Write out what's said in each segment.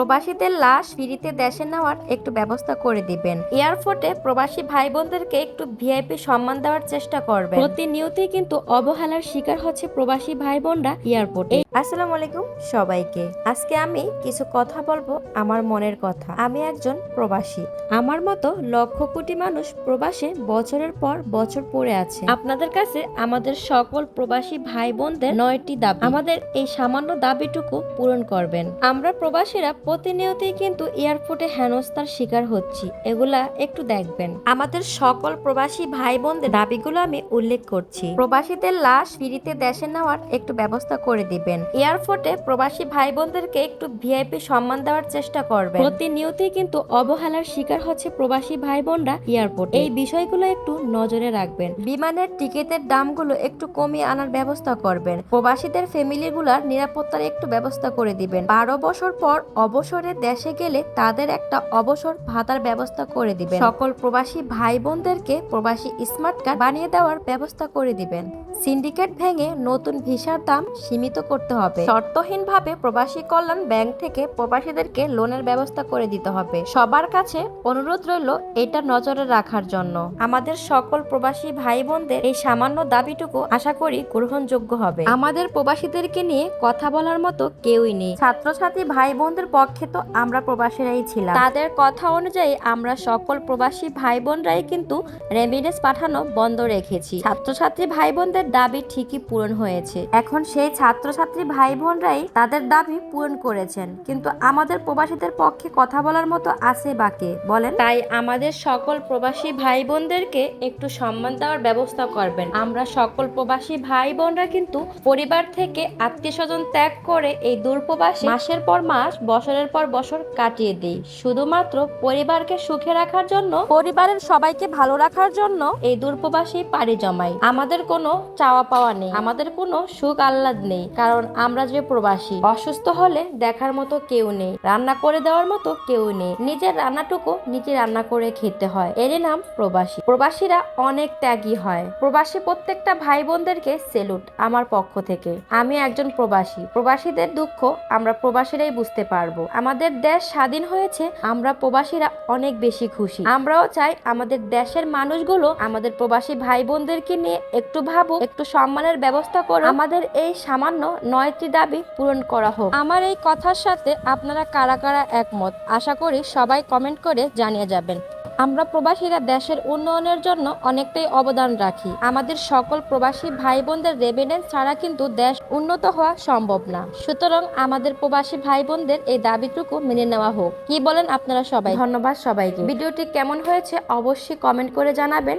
প্রবাসীদের লাশ ফিরিতে দেশে নেওয়ার একটু ব্যবস্থা করে দিবেন। এয়ারপোর্টে প্রবাসী ভাই বোনদেরকে একটু ভিআইপি সম্মান দেওয়ার চেষ্টা করবেন। প্রতিনিয়তই কিন্তু অবহেলার শিকার হচ্ছে প্রবাসী ভাই বোনরা এয়ারপোর্টে। আসসালামু আলাইকুম সবাইকে। আজকে আমি কিছু কথা বলব আমার মনের কথা। আমি একজন প্রবাসী। আমার মতো লক্ষ কোটি মানুষ প্রবাসে বছরের পর বছর পড়ে আছে। আপনাদের কাছে আমাদের সকল প্রবাসী ভাই বোনদের নয়টি দাবি। আমাদের এই সামান্য দাবিটুকু পূরণ করবেন। আমরা প্রবাসীরা প্রতিনিয়তই কিন্তু এয়ারপোর্টে হেনস্থার শিকার হচ্ছি। এগুলা একটু দেখবেন। আমাদের সকল প্রবাসী ভাই বোনদের দাবিগুলো আমি উল্লেখ করছি। প্রবাসীদের লাশ ফিরিতে দেশে নেওয়ার একটু ব্যবস্থা করে দিবেন। এয়ারপোর্টে প্রবাসী ভাই বোনদেরকে একটু ভিআইপি সম্মান দেওয়ার চেষ্টা করবেন। প্রতিনিয়তই কিন্তু অবহেলার শিকার হচ্ছে প্রবাসী ভাই বোনরা এয়ারপোর্ট। এই বিষয়গুলো একটু নজরে রাখবেন। বিমানের টিকিটের দামগুলো একটু কমিয়ে আনার ব্যবস্থা করবেন। প্রবাসীদের ফ্যামিলিগুলার নিরাপত্তার একটু ব্যবস্থা করে দিবেন। বারো বছর পর অবসরে দেশে গেলে তাদের একটা অবসর ভাতার ব্যবস্থা করে দিবেন। সকল প্রবাসী ভাই বোনদেরকে প্রবাসী স্মার্ট কার্ড বানিয়ে দেওয়ার ব্যবস্থা করে দিবেন। সিন্ডিকেট ভেঙে নতুন ভিসার দাম সীমিত করতে হবে। শর্তহীনভাবে প্রবাসী কল্যাণ ব্যাংক থেকে প্রবাসীদেরকে লোনের ব্যবস্থা করে দিতে হবে। সবার কাছে অনুরোধ রইল এটা নজরে রাখার জন্য। আমাদের সকল প্রবাসী ভাই বোনদের এই সামান্য দাবিটুকু আশা করি গ্রহণযোগ্য হবে। আমাদের প্রবাসীদেরকে নিয়ে কথা বলার মতো কেউই নেই। ছাত্রছাত্রী ভাই বোনদের পক্ষে তো আমরা প্রবাসীরাই ছিলাম। তাদের কথা অনুযায়ী আমরা সকল প্রবাসী ভাই বোনরাই কিন্তু রেমিডেন্স পাঠানো বন্ধ রেখেছি। ছাত্রছাত্রী ভাই বোনদের দাবি ঠিকই পূরণ হয়েছে। এখন সেই ছাত্রছাত্রী ভাই বোনরাই তাদের দাবি পূরণ করেছেন। কিন্তু আমাদের প্রবাসীদের পক্ষে কথা বলার মতো আছে বাকি বলেন। তাই আমাদের সকল প্রবাসী ভাই বোনদেরকে একটু সম্মান দেওয়ার ব্যবস্থা করবেন। আমরা সকল প্রবাসী ভাই বোনরা কিন্তু পরিবার থেকে আত্মীয় স্বজন ত্যাগ করে এই দূরপ্রবাসী মাসের পর মাস, বছরের পর বছর কাটিয়ে দিই। শুধুমাত্র পরিবারকে সুখে রাখার জন্য, পরিবারের সবাইকে ভালো রাখার জন্য এই দূরপ্রবাসী পাড়ি জমাই। আমাদের কোনো চাওয়া পাওয়া নেই। আমাদের কোনো সুখ আহ্লাদ নেই। কারণ আমরা যে প্রবাসী, অসুস্থ হলে দেখার মতো কেউ নেই, রান্না করে দেওয়ার মতো কেউ নেই। নিজের রান্নাটুকু নিজে রান্না করে খেতে হয়। এরই নাম প্রবাসী। প্রবাসীরা অনেক ত্যাগী হয়। প্রবাসী প্রত্যেকটা ভাই বোনদেরকে সেলুট আমার পক্ষ থেকে। আমি একজন প্রবাসী। প্রবাসীদের দুঃখ আমরা প্রবাসীরাই বুঝতে পারব। আমাদের দেশ স্বাধীন হয়েছে, আমরা প্রবাসীরা অনেক বেশি খুশি। আমরাও চাই আমাদের দেশের মানুষগুলো আমাদের প্রবাসী ভাই বোনদেরকে নিয়ে একটু ভাবুক, একটু সম্মানের ব্যবস্থা করে আমাদের এই সামান্য নয়টি দাবি পূরণ করা হোক। আমার এই কথার সাথে আপনারা কারা কারা একমত? আশা করি সবাই কমেন্ট করে জানিয়ে যাবেন। আমরা প্রবাসীরা দেশের উন্নয়নের জন্য অনেকটাই অবদান রাখি। আমাদের সকল প্রবাসী ভাই বোনদের রেভিডেন্স ছাড়া কিন্তু দেশ উন্নত হওয়া সম্ভব না। সুতরাং আমাদের প্রবাসী ভাই বোনদের এই দাবিটুকু মেনে নেওয়া হোক। কি বলেন আপনারা সবাই? ধন্যবাদ সবাইকে। ভিডিওটি কেমন হয়েছে অবশ্যই কমেন্ট করে জানাবেন।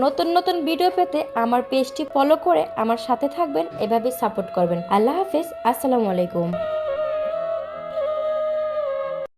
নতুন নতুন ভিডিও পেতে আমার পেজটি ফলো করে আমার সাথে থাকবেন এভাবে সাপোর্ট করবেন। আল্লাহ হাফিজ, আসসালামু আলাইকুম।